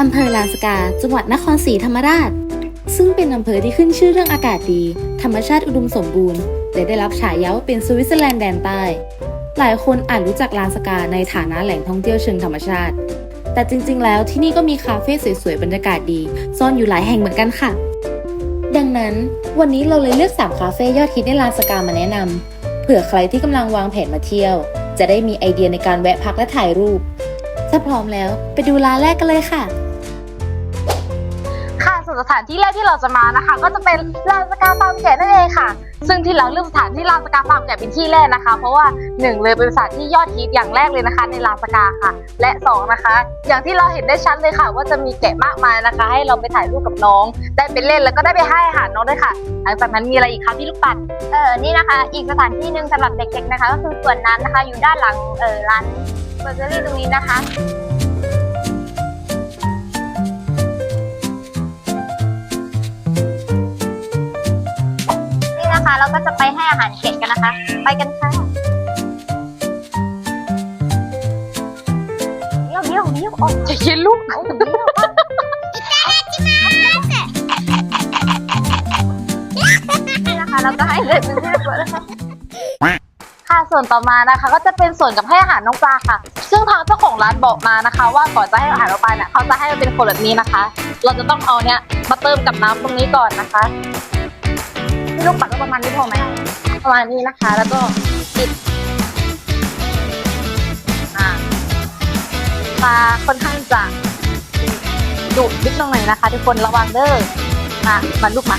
อำเภอลานสกา จังหวัดนครศรีธรรมราช ซึ่งเป็นอำเภอที่ขึ้นชื่อเรื่องอากาศดี ธรรมชาติอุดมสมบูรณ์และได้รับฉายาว่าเป็นสวิตเซอร์แลนด์แดนใต้ หลายคนอาจรู้จักลานสกาในฐานะแหล่งท่องเที่ยวเชิงธรรมชาติ แต่จริงๆ แล้วที่นี่ก็มีคาเฟ่สวยๆ บรรยากาศดี ซ่อนอยู่หลายแห่งเหมือนกันค่ะ ดังนั้นวันนี้เราเลยเลือก 3 คาเฟ่ยอดฮิตในลานสกามาแนะนำเผื่อใครที่กำลังวางแผนมาเที่ยว จะได้มีไอเดียในการแวะพักและถ่ายรูป ถ้าพร้อมแล้วไปดูร้านแรกกันเลยค่ะ ค่ะส่วนสถานที่แรกที่เราจะมานะคะ ก็จะเป็นลานสกาฟาร์มแกะนั่นเองค่ะ ซึ่งที่เราเลือกสถานที่ลานสกาฟาร์มแกะเป็นที่แรกนะคะ เพราะว่าหนึ่งเลยเป็นสถานที่ยอดฮิตอย่างแรกเลยนะคะ ในลานสกาค่ะ และสองนะคะ อย่างที่เราเห็นได้ชัดเลยค่ะ ว่าจะมีแกะมากมายนะคะ ให้เราไปถ่ายรูปกับน้อง ได้ไปเล่นแล้วก็ได้ไปให้อาหารน้องด้วยค่ะ หลังจากนั้นมีอะไรอีกคะพี่ลูกปัดเออนี่นะคะ อีกสถานที่หนึ่งสำหรับเด็กๆนะคะ ก็คือสวนน้ำนะคะ อยู่ด้านหลังเออร้านเบเกอรี่ตรงนี้นะคะ เราก็จะไปให้อาหารเก็ดกันนะคะ ไปกันค่ะเดี๋ยวเดี๋ยวเดี๋ยวโอ้จะเย็นลูกเอาเดี๋ยวนี่นะคะเราก็ให้เด็กเป็นที่เรียบร้อยแล้วค่ะค่ะส่วนต่อมานะคะ ก็จะเป็นส่วนกับให้อาหารน้องปลาค่ะ ซึ่งทางเจ้าของร้านบอกมานะคะ ว่าก่อนจะให้อาหารน้องปลาเนี่ยเขาจะให้มันเป็นคนแบบนี้นะคะ เราจะต้องเอาเนี่ยมาเติมกับน้ำตรงนี้ก่อนนะคะพี่ ลูกปัดก็ประมาณนี้พอไหมประมาณนี้นะคะ แล้วก็ปิดปลาค่อนข้างจะดุนิดหน่อยนะคะ ทุกคนระวังเด้อมามาลูกมา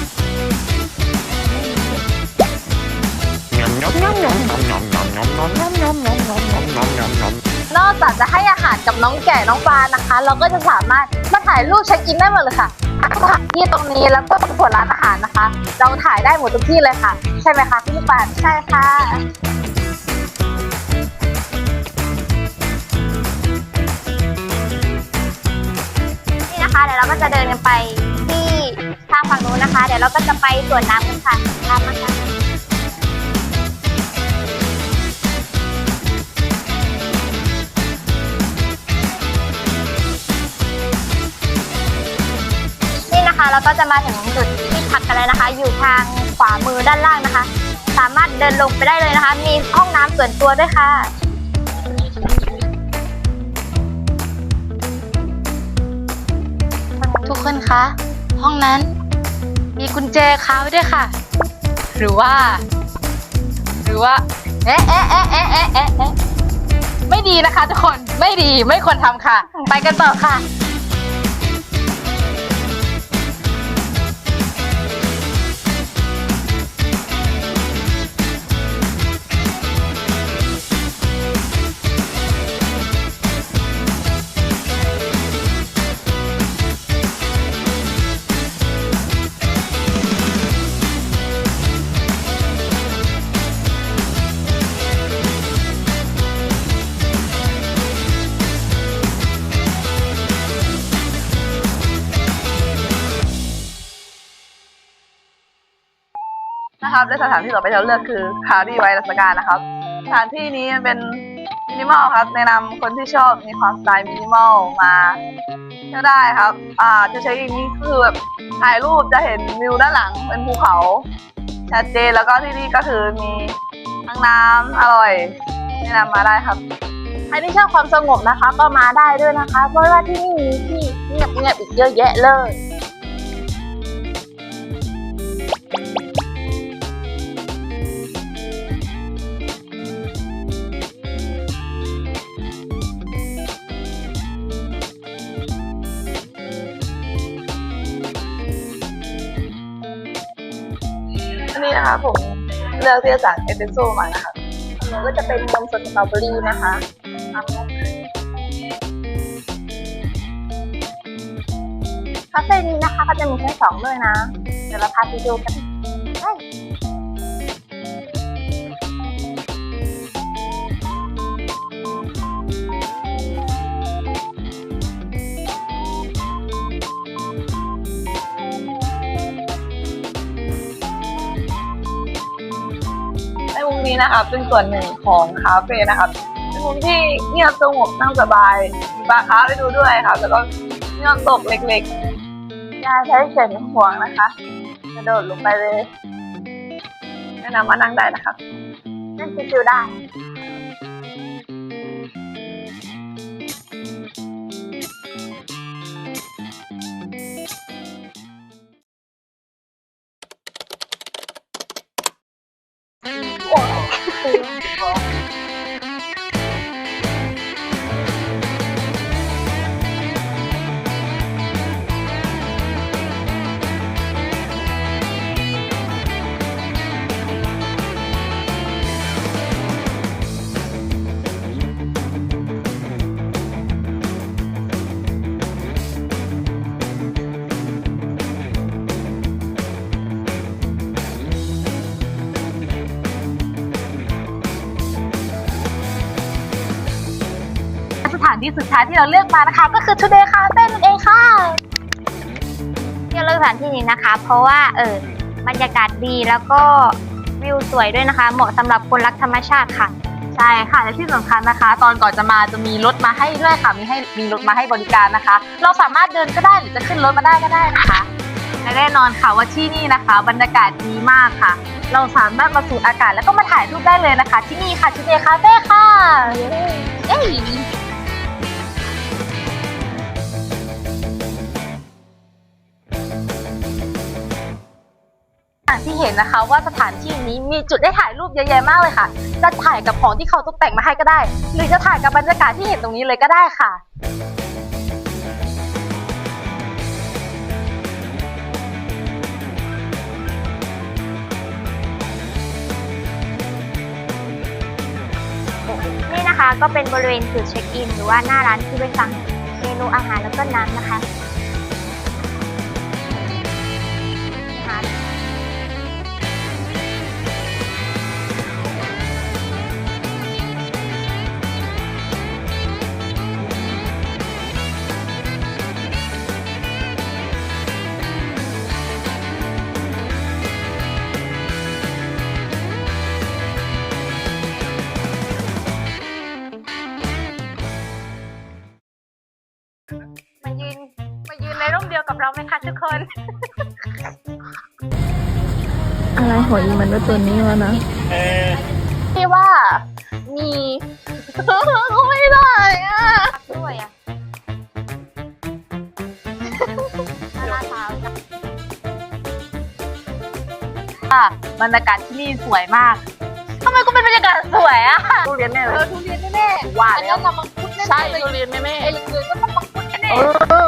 นอกจากจะให้อาหารกับน้องแก่น้องปลานะคะ เราก็จะสามารถมาถ่ายรูปเช็คอินได้หมดเลยค่ะ ที่ตรงนี้แล้วก็ส่วนร้านอาหารนะคะ เราถ่ายได้หมดทุกที่เลยค่ะ ใช่ไหมคะพี่ปลาใช่ค่ะนี่นะคะ เดี๋ยวเราก็จะเดินกันไปที่ทางฝั่งนู้นนะคะ เดี๋ยวเราก็จะไปสวนน้ำกันค่ะตามมาค่ะ นะคะเราก็จะมาถึงจุดที่พักกันแล้วนะคะ อยู่ทางขวามือด้านล่างนะคะ สามารถเดินลงไปได้เลยนะคะ มีห้องน้ำส่วนตัวด้วยค่ะทุกคนคะห้องนั้นมีกุญแจคาไว้ด้วยค่ะ หรือว่า หรือว่าเอ๊ะเอ๊ะเอ๊ะเอ๊ะเอ๊ะเอ๊ะไม่ดีนะคะ ทุกคนไม่ดีไม่ควรทำค่ะ ไปกันต่อค่ะ นะครับ และสถานที่ต่อไปที่เราเลือกคือคารีไวรัสการนะครับ สถานที่นี้เป็นมินิมอลครับ แนะนำคนที่ชอบมีความสไตล์มินิมอลมาเที่ยวได้ครับ อ่าจะใช้อย่นี้คือแบบถ่ายรูปจะเห็นวิวด้านหลังเป็นภูเขาชัดเจนแล้วก็ที่นี่ก็คือมีทั้งน้ำอร่อยแนะนำมาได้ครับใครที่ชอบความสงบนะคะ ก็มาได้ด้วยนะคะ เพราะว่าที่นี่มีที่เงียบเงียบๆอีกเยอะแยะเลย นะคะผมเลือกที่จะสั่งเอสเปรสโซ่มานะคะมันก็จะเป็นนมสดสตรอเบอรี่นะคะคาเฟ่นี้นะคะก็จะมีชั้นสองด้วยนะ เดี๋ยวเราพาไปดูกัน นี้นะครับเป็นส่วนหนึ่งของคาเฟ่นะครับเป็นมุมที่เงียบสงบนั่งสบายมีบาร์คาไปดูด้วยครับแล้วก็มีน้ำตกเล็กๆย่าใช้เข็นห่วงนะคะกระโดดลงไปเลยแนะนำว่านั่งได้นะคะนั่นชิวๆได้านที่สุดท้ายที่เราเลือกมานะคะ ก็คือ Today Cafe นั่นเองค่ะที่เราเลือกสถานที่นี้นะคะ เพราะว่าเออบรรยากาศดีแล้วก็วิวสวยด้วยนะคะ เหมาะสำหรับคนรักธรรมชาติค่ะ ใช่ค่ะและที่สำคัญนะคะ ตอนก่อนจะมาจะมีรถมาให้ด้วยค่ะมีให้มีรถมาให้บริการนะคะ เราสามารถเดินก็ได้หรือจะขึ้นรถมาได้ก็ได้นะคะและแน่นอนค่ะว่าที่นี่นะคะ บรรยากาศดีมากค่ะ เราสามารถมาสูดอากาศแล้วก็มาถ่ายรูปได้เลยนะคะ ที่นี่ค่ะ Today Cafe ค่ะเย้ อย่างที่เห็นนะคะว่าสถานที่นี้มีจุดให้ถ่ายรูปเยอะแยะมากเลยค่ะ จะถ่ายกับของที่เขาตกแต่งมาให้ก็ได้ หรือจะถ่ายกับบรรยากาศที่เห็นตรงนี้เลยก็ได้ค่ะนี่นะคะก็เป็นบริเวณจุดเช็คอิน หรือว่าหน้าร้านที่ไปสั่งเมนูอาหารแล้วก็น้ำนะคะ ไหมคะทุกคน อะไรหัวอีมันด้วยตัวนี้วะนะที่ว่ามีไม่ได้อะด้วยอะลาดพร้าวจ้ะค่ะบรรยากาศที่นี่สวยมากทำไมก็เป็นบรรยากาศสวยอะทุเรียนแน่เลเออยทุเรียนแน่ๆว่าอันแล้นี้วเรามังคุดแน่ๆใช่เลยทุเรียนแน่ไอ้เหลืองๆก็ต้องมังคุดแน่ๆเออ